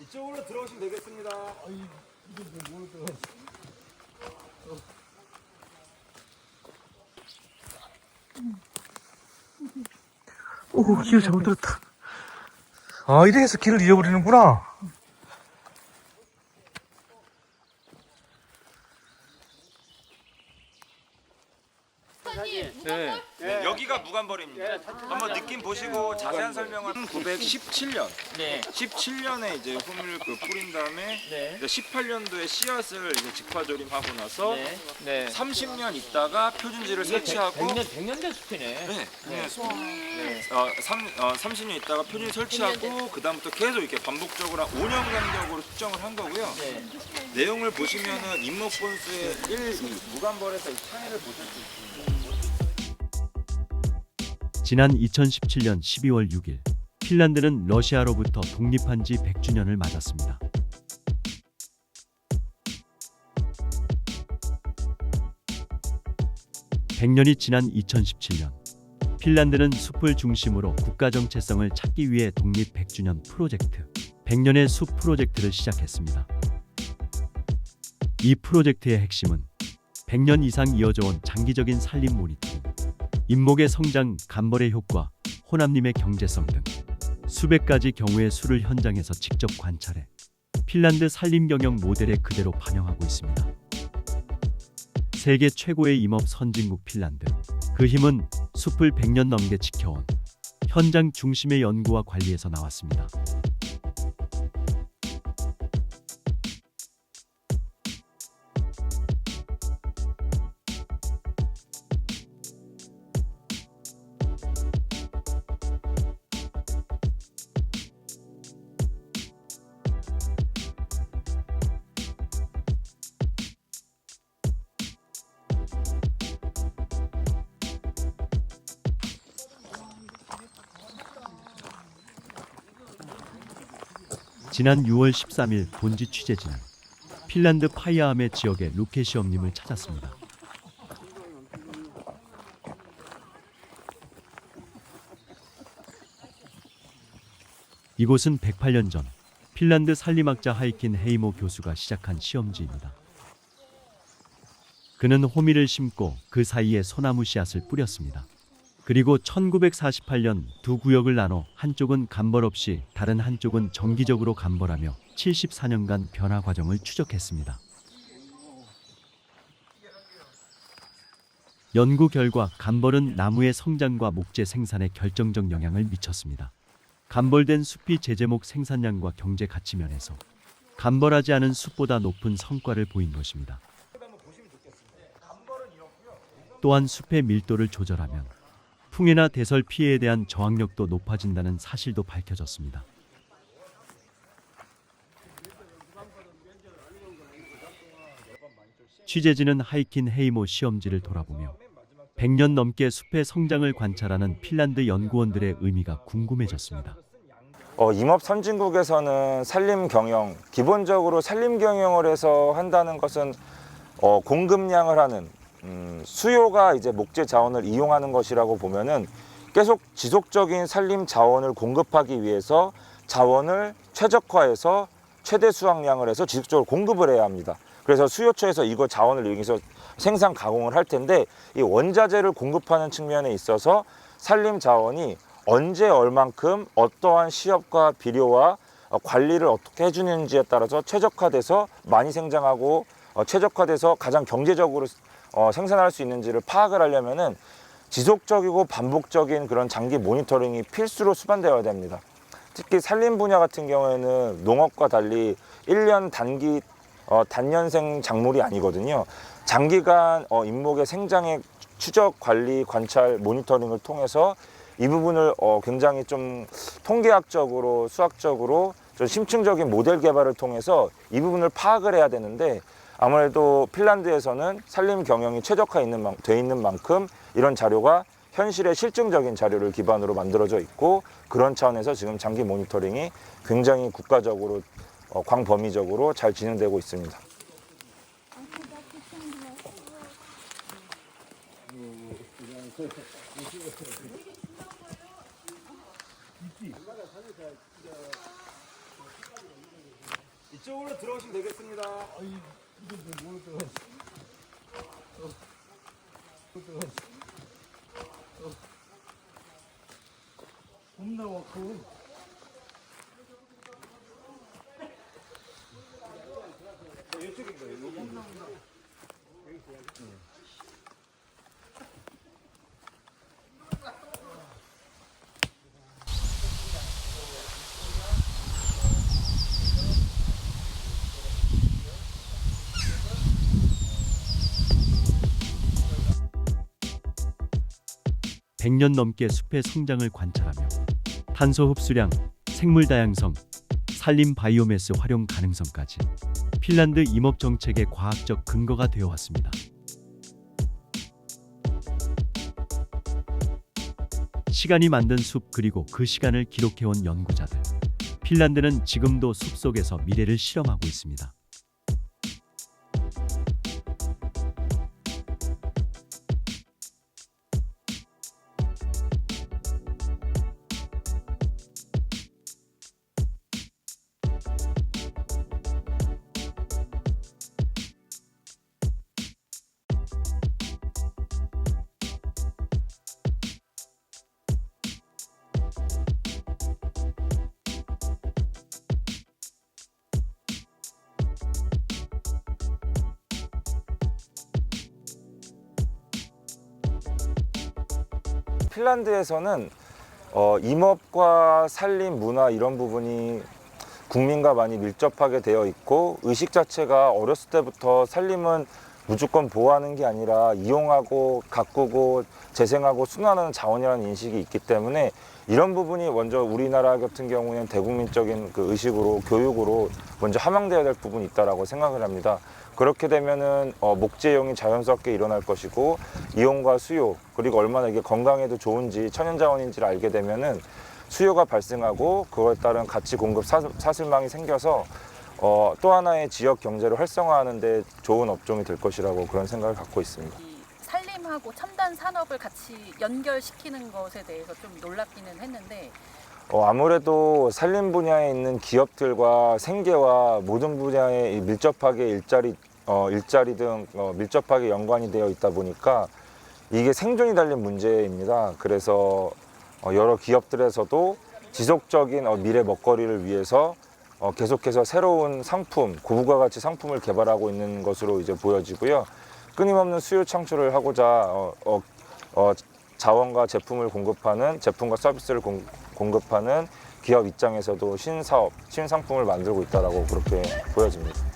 이쪽으로 들어오시면 되겠습니다. 오, 길을 잘못 들었다. 아, 이래 해서 길을 잃어버리는구나. 네. 여기가 무간벌입니다. 한번 느낌 보시고 자세한 설명은 1917년, 네. 17년에 이제 호밀을 그 뿌린 다음에 네. 이제 18년도에 씨앗을 이제 직화조림하고 나서 네. 네. 30년 있다가 표준지를 설치하고 100년 100년 된 숲이네. 네, 네. 어, 3, 어, 30년 있다가 표준 설치하고 그 다음부터 계속 이렇게 반복적으로 한 5년 간격으로 측정을 한 거고요. 네. 내용을 보시면은 잇목 본수의 1, 2 무간벌에서 이 차이를 보실 수 있습니다. 지난 2017년 12월 6일 핀란드는 러시아로부터 독립한 지 100주년을 맞았습니다. (100년이) 지난 2017년 핀란드는 숲을 중심으로 국가 정체성을 찾기 위해 독립 100주년 프로젝트 100년의 숲 프로젝트를 시작했습니다. 이 프로젝트의 핵심은 100년 이상 이어져온 장기적인 산림 모니터링 인목의 성장, 간벌의 효과, 호남림의 경제성 등 수백 가지 경우의 수를 현장에서 직접 관찰해 핀란드 산림 경영 모델에 그대로 반영하고 있습니다. 세계 최고의 임업 선진국 핀란드. 그 힘은 숲을 100년 넘게 지켜온 현장 중심의 연구와 관리에서 나왔습니다. 지난 6월 13일 본지 취재진은 핀란드 파이아암의 지역의 루케시 엄님을 찾았습니다. 이곳은 108년 전 핀란드 산림학자 하이킨 헤이모 교수가 시작한 시험지입니다. 그는 호미를 심고 그 사이에 소나무 씨앗을 뿌렸습니다. 그리고 1948년 두 구역을 나눠 한쪽은 간벌 없이 다른 한쪽은 정기적으로 간벌하며 74년간 변화 과정을 추적했습니다. 연구 결과 간벌은 나무의 성장과 목재 생산에 결정적 영향을 미쳤습니다. 간벌된 숲이 제제목 생산량과 경제 가치 면에서 간벌하지 않은 숲보다 높은 성과를 보인 것입니다. 또한 숲의 밀도를 조절하면 풍해나 대설 피해에 대한 저항력도 높아진다는 사실도 밝혀졌습니다. 취재진은 하이킨 헤이모 시험지를 돌아보며 100년 넘게 숲의 성장을 관찰하는 핀란드 연구원들의 의미가 궁금해졌습니다. 어, 임업 선진국에서는 산림 경영, 기본적으로 산림 경영을 해서 한다는 것은 어, 공급량을 하는 음, 수요가 이제 목재 자원을 이용하는 것이라고 보면은 계속 지속적인 산림 자원을 공급하기 위해서 자원을 최적화해서 최대 수확량을 해서 지속적으로 공급을 해야 합니다. 그래서 수요처에서 이거 자원을 이용해서 생산 가공을 할 텐데 이 원자재를 공급하는 측면에 있어서 산림 자원이 언제 얼만큼 어떠한 시업과 비료와 어, 관리를 어떻게 해주는지에 따라서 최적화돼서 많이 생장하고 어, 최적화돼서 가장 경제적으로 어, 생산할 수 있는지를 파악을 하려면은 지속적이고 반복적인 그런 장기 모니터링이 필수로 수반되어야 됩니다. 특히 산림 분야 같은 경우에는 농업과 달리 1년 단기 어, 단년생 작물이 아니거든요. 장기간 어, 잇목의 생장의 추적 관리 관찰 모니터링을 통해서 이 부분을 어, 굉장히 좀 통계학적으로 수학적으로 좀 심층적인 모델 개발을 통해서 이 부분을 파악을 해야 되는데 아무래도 핀란드에서는 산림 경영이 최적화 있는 돼 있는 만큼 이런 자료가 현실의 실증적인 자료를 기반으로 만들어져 있고 그런 차원에서 지금 장기 모니터링이 굉장히 국가적으로 어, 광범위적으로 잘 진행되고 있습니다. 이쪽으로 들어오시면 되겠습니다. 겁나 그 백년 넘게 숲의 성장을 관찰하며 탄소 흡수량, 생물 다양성, 산림 바이오매스 활용 가능성까지 핀란드 임업 정책의 과학적 근거가 되어 왔습니다. 시간이 만든 숲 그리고 그 시간을 기록해온 연구자들. 핀란드는 지금도 숲 속에서 미래를 실험하고 있습니다. 핀란드에서는 어, 임업과 산림, 문화 이런 부분이 국민과 많이 밀접하게 되어 있고 의식 자체가 어렸을 때부터 산림은 무조건 보호하는 게 아니라 이용하고 가꾸고 재생하고 순환하는 자원이라는 인식이 있기 때문에 이런 부분이 먼저 우리나라 같은 경우에는 대국민적인 그 의식으로 교육으로 먼저 함양되어야 될 부분이 있다라고 생각을 합니다. 그렇게 되면은 어, 목재용이 자연스럽게 일어날 것이고 이용과 수요 그리고 얼마나 이게 건강에도 좋은지 천연자원인지를 알게 되면은 수요가 발생하고 그거에 따른 가치 공급 사, 사슬망이 생겨서 어, 또 하나의 지역 경제를 활성화하는 데 좋은 업종이 될 것이라고 그런 생각을 갖고 있습니다. 이 산림하고 첨단 산업을 같이 연결시키는 것에 대해서 좀 놀랍기는 했는데 어, 아무래도 산림 분야에 있는 기업들과 생계와 모든 분야에 이 밀접하게 일자리 어, 일자리 등 어, 밀접하게 연관이 되어 있다 보니까 이게 생존이 달린 문제입니다. 그래서 어, 여러 기업들에서도 지속적인 어, 미래 먹거리를 위해서 어, 계속해서 새로운 상품, 고부가 가치 상품을 개발하고 있는 것으로 이제 보여지고요. 끊임없는 수요 창출을 하고자 어, 어, 어, 자원과 제품을 공급하는 제품과 서비스를 공, 공급하는 기업 입장에서도 신사업, 신상품을 만들고 있다라고 그렇게 보여집니다.